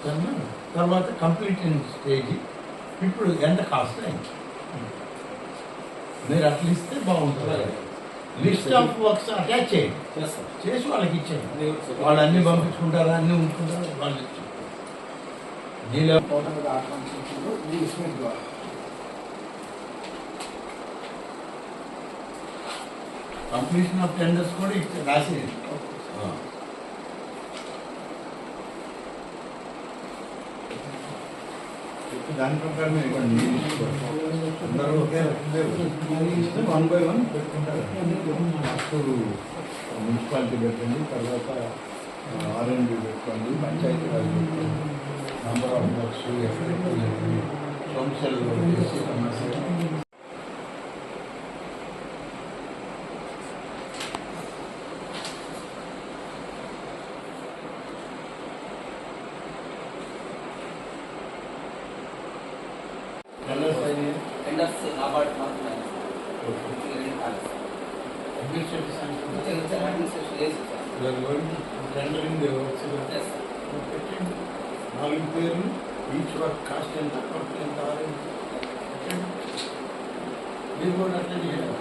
సరేనా? తర్వాత completing stage ఇప్పుడు ఎంత కాస్ట్ అయింది మీరు అట్లా ఇస్తే బాగుంటుంది. లిస్ట్ ఆఫ్ వర్క్స్ అటాచ్ చేయండి చేసి వాళ్ళకి ఇచ్చేయండి. వాళ్ళు అన్ని పంపించుకుంటారా అన్ని ఉంచుకుంటారా వాళ్ళు ఇచ్చి దీనిలో టోటల్గా ట్రాన్సాక్షన్లో ఈ ఇస్మెంట్ ద్వారా. కంప్లీషన్ ఆఫ్ టెండర్స్ కూడా రాసేయండి ఆ. ఇప్పుడు దాని ప్రకారమే ఇవ్వండి. అందరూ ఒకే రకంగా ఇస్తే వన్ బై వన్ పెట్టుకుంటారు. అప్పుడు మున్సిపాలిటీ పెట్టండి తర్వాత ఆర్ఎండ్బి పెట్టుకోండి పంచాయతీ రాజ్ పెట్టుకోండి. నంబర్ ఆఫ్ వర్క్స్ ఎక్కడెక్కడ సమస్యలు చేసి సమస్య టెండర్స్ నాబార్డ్ మాత్రమే ఇంకా రెండు కాలేదు. అడ్మినిస్ట్రేటివ్ సైన్స్ ఇంకా ఇంకా అడ్మినిస్ట్రేషన్ లేదు సార్. టెండరింగ్ వర్క్స్ చేస్తాం. పెట్టండి నాలుగు పేర్లు ఈచ్ వర్క్ కాస్ట్ ఎంత ఖర్చు ఎంత ఆరెంజ్ పెట్టండి మీరు కూడా అట్లే చేయాలి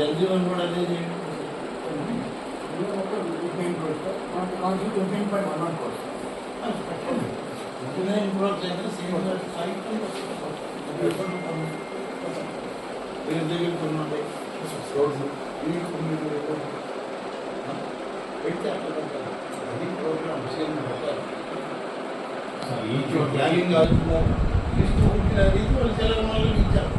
జల్జీవన్ కూడా అదే చేయండి council eighteen point one one course అది పెట్టండి ఇంకనే ఇంప్రూవ్ చేయాలి సేమ్ సైకిల్ వేరే దగ్గర కొన్ని ఉంటాయి రోడ్లు ఈ కొన్ని పెట్టి అట్లా పెట్టాలి అది ప్లానింగ్ కాల్చుకున్నారు లిస్ట్ ఉంటుంది వాళ్ళు తెలంగాణలో ఇచ్చారు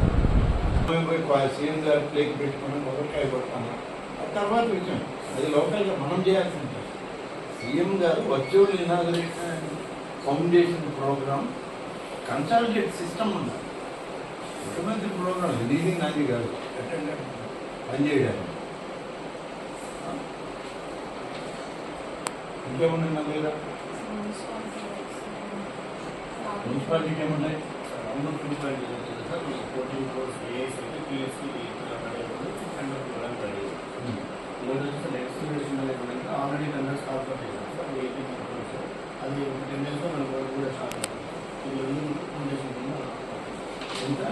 మేము పోయి సీఎం గారు ప్లేక్ పెట్టుకుని మొదటికాయ కొడతాను ఆ తర్వాత విషయం అది లోకల్గా మనం చేయాల్సి ఉంటుంది సీఎం గారు virtual inauguration foundation program consolidate system ఉన్నారు ముఖ్యమంత్రి ప్రోగ్రామ్ లీడింగ్ నాది కాదు పనిచేయడానికి ఇంకేమున్నాయి నా దగ్గర మున్సిపాలిటీకి ఏమున్నాయి ఆల్రెడీ స్టార్ట్ అది ఒక టెన్ డేస్లో మన కూడా స్టార్ట్ అవుతుంది ఇది రెండు ఫౌండేషన్ కింద ఎంత లాస్ట్ వర్క్ ఏంటి సార్ ఎన్సీవేషన్ ఎన్సీవేషన్ ఎన్సీవేషన్ అంతా క్లియర్ చేస్తాం అది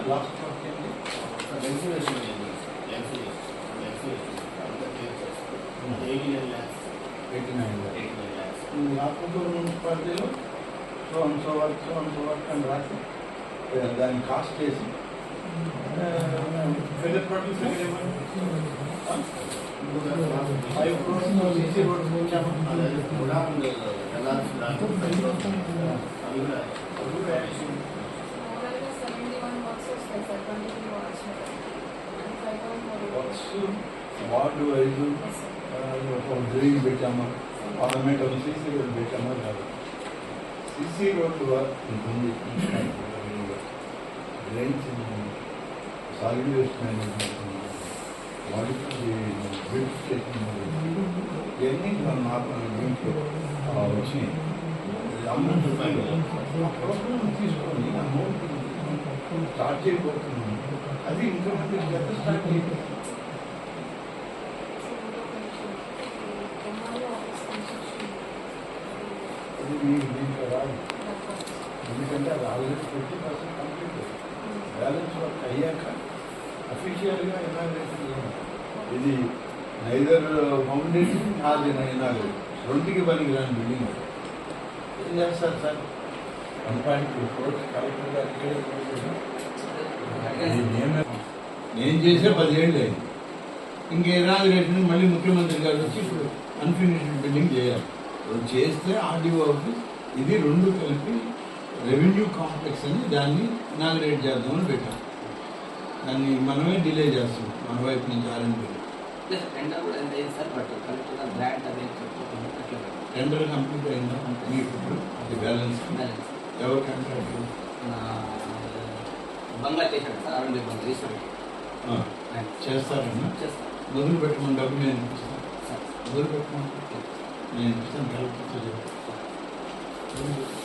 ఎయిటీ నైన్ ల్యాక్స్ మున్సిపాలిటీలో so and so work so and so work అని రాసి దాన్ని కాస్ట్ చేసి ఫైవ్ క్రోర్స్ సీసీ రోడ్స్ వచ్చాము అదే కూడా వర్క్స్ వార్డు వైజ్ డ్రైన్ పెట్టామా? పార్లమెంట్ ఒక సీసీ రోడ్ పెట్టామా? కాదు. సీసీ రోడ్డు వర్క్ ఉంటుంది. డ్రైన్స్ సాలిడ్ వేస్ట్ మేనేజ్మెంట్ వాటికి బ్యూటిఫికేషన్ ఇవన్నీ నాకు దీంట్లో అమౌంట్ ప్రోగ్రామ్ తీసుకొని అమౌంట్ స్టార్ట్ చేయబోతున్నాను అది ఇంకా స్టార్ట్ చేయాలి అది మీకు దీంట్లో రాదు. ఎందుకంటే అది already fifty percent complete balance work అయ్యాక అఫీషియల్గా ఇనాగ్రేషన్ ఇది నైదర్ ఫౌండేషన్ నాది ఇనాగ్రేషన్ రెండుకి పనికి రాని బిల్డింగ్ ఏం చేస్తారు సార్? కంపానికి కోర్టు కలెక్టర్ గారు ఇక్కడే నేనే- చేసే పదిహేళ్ళు అయింది. ఇంకే ఇనాగ్రేషన్ మళ్ళీ ముఖ్యమంత్రి గారు వచ్చి ఇప్పుడు అన్ఫినిష్డ్ బిల్డింగ్ చేయాలి. చేస్తే ఆర్డీఓ ఆఫీస్ ఇది రెండు కలిపి రెవెన్యూ కాంప్లెక్స్ అని దాన్ని ఇనాగ్రేట్ చేద్దామని పెట్టాం. దాన్ని మనమే డిలే చేస్తాం మన వైపు నుంచి ప్లస్ టెండర్ కంప్లీట్ అయిందా? ఇప్పుడు అది బ్యాలెన్స్. ఎవరు కాంట్రాక్ట్ ఆయన చేస్తారన్నా చేస్తాం మొదలు పెట్టమని డబ్బు నేను ఇప్పిస్తాను సార్ మొదలు పెట్టమని నేను ఇప్పిస్తాను కలెక్టర్తో చెప్తాను